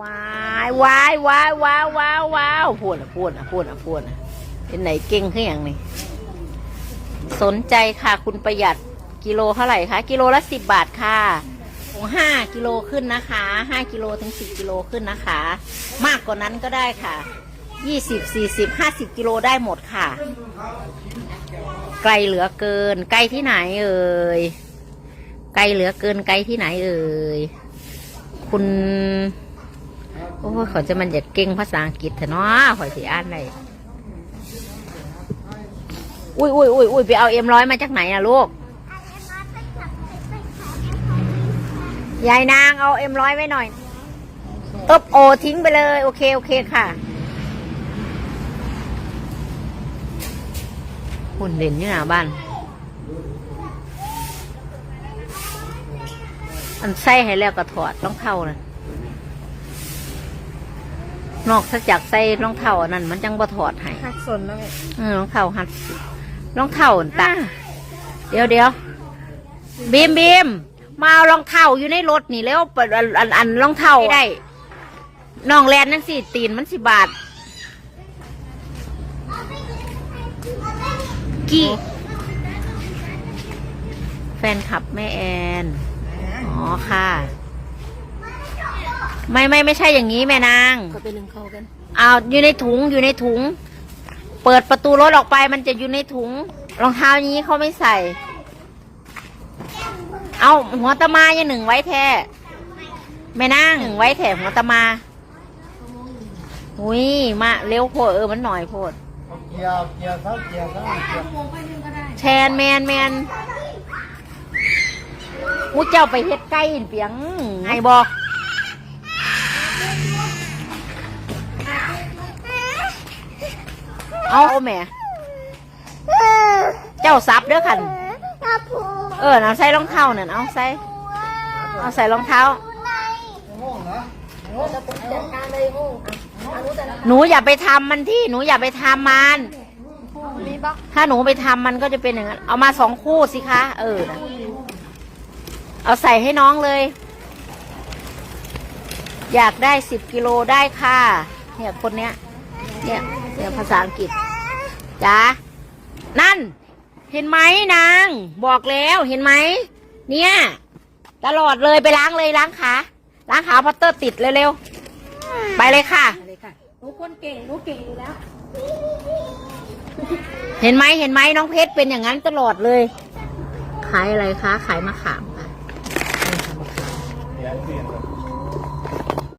ว้ายวายว้ายว้าวว้าวว้าวพูดอะพูดอะพูดอะพูดอะเป็นไหนเก่งขึ้นอย่างนี้สนใจค่ะคุณประหยัดกิโลเท่าไหร่คะกิโลละสิบบาทค่ะของห้ากิโลขึ้นนะคะห้ากิโลถึงสิบกิโลขึ้นนะคะ มากกว่านั้นก็ได้ค่ะยี่สิบสี่สิบห้าสิบกิโลได้หมดค่ะ ไกลเหลือเกิน ไกลที่ไหนเอ่ยไกลเหลือเกินไกลที่ไหนเอ่ยคุณ โอ้ยเขาจะมันอยากเก่งภาษาอังกฤษเถอะเนาะข่อยสิอ่านได้อุ้ยอุ้ยอุ้ยอุ้ยไปเอาเอ็มร้อยมาจากไหนอะลูกยายนางเอาเอ็มร้อยไว้หน่อยตบโอทิ้งไปเลย โอเค โอเคค่ะหุ่นเด่นอยู่หน้าบ้าน อันใส่ให้แล้วก็ถอดรองเท้านะ นอกจากใส่รองเท้าอันนั้น มันจังบ่ถอดให้หักสนแล้วไงเออรองเท้าหัดรองเท้าตาเดี๋ยวเดี๋ยวบีมบีมมาเอารองเท้าอยู่ในรถนี่แล้วเปิดอันอันอันรองเท้าได้น้องแลนนั่นสิตีนมันสิบาทกี่แฟนคลับแม่แอน อ๋อค่ะ ไม่ไม่ไม่ใช่อย่างนี้แม่นางเขาไปนึ่งเข้ากันเอาอยู่ในถุงอยู่ในถุง เปิดประตูรถออกไปมันจะอยู่ในถุง รองเท้านี้เขาไม่ใส่ เอาหัวตะมาอย่างหนึ่งไว้แท้แม่นั่งหนึ่งไว้แถหัวตะมาอุ้ยมาเร็วโพดเออมันหน่อยโพดเกียร์เกียร์เท้าเกียร์เท้าเกียร์แชนแมนแมนมูเจ้าไปเฮ็ดไก่อินเปียงไงบอก เอาแหม่ เจ้าซับเด้อคัน เออเอาใส่รองเท้าเนี่ยเอาใส่ เอาใส่รองเท้าโง่นะจัดการเลยโง่อะอานุแต่ละหนูอย่าไปทำมันที่ หนูอย่าไปทำมันมีบล็อกถ้าหนูไปทำมันก็จะเป็นอย่างนั้น เอามาสองคู่สิคะ เออนะเอาใส่ให้น้องเลย อยากได้สิบกิโลได้ค่ะ เนี่ยคนเนี้ย เนี่ย เดี๋ยวภาษาอังกฤษจ้านั่น เห็นไหมนาง บอกแล้วเห็นไหมเนี่ย ตลอดเลยไปล้างเลยล้างขาล้างขาพัตเตอร์ติดเร็วๆไปเลยค่ะหนูคนเก่งหนูเก่งอยู่แล้ว เห็นไหมเห็นไหมน้องเพชรเป็นอย่างนั้นตลอดเลย ขายอะไรคะขายมะขามค่ะ